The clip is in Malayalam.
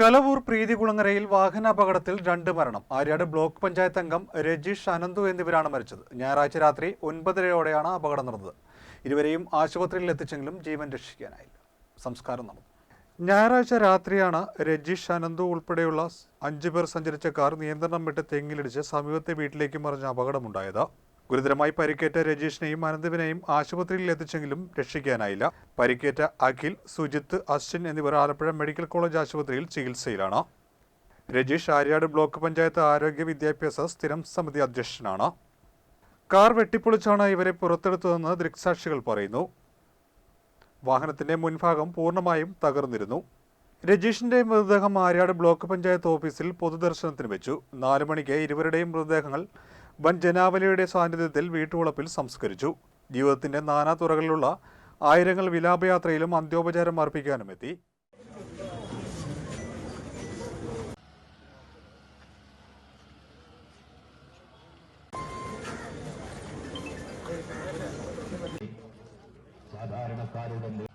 കലവൂർ പ്രീതികുളങ്ങരയിൽ വാഹനാപകടത്തിൽ രണ്ട് മരണം. ആര്യാട് ബ്ലോക്ക് പഞ്ചായത്ത് അംഗം രജീഷ് അനന്തു എന്നിവരാണ് മരിച്ചത്. ഞായറാഴ്ച രാത്രി ഒൻപതരയോടെയാണ് അപകടം നടന്നത്. ഇരുവരെയും ആശുപത്രിയിൽ എത്തിച്ചെങ്കിലും ജീവൻ രക്ഷിക്കാനായില്ല. സംസ്കാരം നടന്നു ഞായറാഴ്ച രാത്രിയാണ് രജീഷ് അനന്തു ഉൾപ്പെടെയുള്ള അഞ്ചു പേർ സഞ്ചരിച്ച കാർ നിയന്ത്രണം വിട്ട് തെങ്ങിലിടിച്ച് സമീപത്തെ വീട്ടിലേക്ക് മറിഞ്ഞ അപകടമുണ്ടായത്. ഗുരുതരമായി പരിക്കേറ്റ രജീഷിനെയും അനന്തുവിനെയും ആശുപത്രിയിൽ എത്തിച്ചെങ്കിലും രക്ഷിക്കാനായില്ല. പരിക്കേറ്റ അഖിൽ സുജിത്ത് അശ്വിൻ എന്നിവർ ആലപ്പുഴ മെഡിക്കൽ കോളേജ് ആശുപത്രിയിൽ ചികിത്സയിലാണ്. രജീഷ് ആര്യാട് ബ്ലോക്ക് പഞ്ചായത്ത് ആരോഗ്യ വിദ്യാഭ്യാസ സ്ഥിരം സമിതി അധ്യക്ഷനാണ്. കാർ വെട്ടിപ്പൊളിച്ചാണ് ഇവരെ പുറത്തെടുത്തതെന്ന് ദൃക്സാക്ഷികൾ പറയുന്നു. വാഹനത്തിന്റെ മുൻഭാഗം പൂർണമായും തകർന്നിരുന്നു. രജീഷിന്റെ മൃതദേഹം ആര്യാട് ബ്ലോക്ക് പഞ്ചായത്ത് ഓഫീസിൽ പൊതുദർശനത്തിന് വെച്ചു. നാലു മണിക്ക് ഇരുവരുടെയും മൃതദേഹങ്ങൾ വൻ ജനാവലിയുടെ സാന്നിധ്യത്തിൽ വീട്ടുവളപ്പിൽ സംസ്കരിച്ചു. ജീവിതത്തിന്റെ നാനാ തുറകളിലുള്ള ആയിരങ്ങൾ വിലാപയാത്രയിലും അന്ത്യോപചാരം അർപ്പിക്കാനും എത്തി. സാധാരണക്കാരുടെ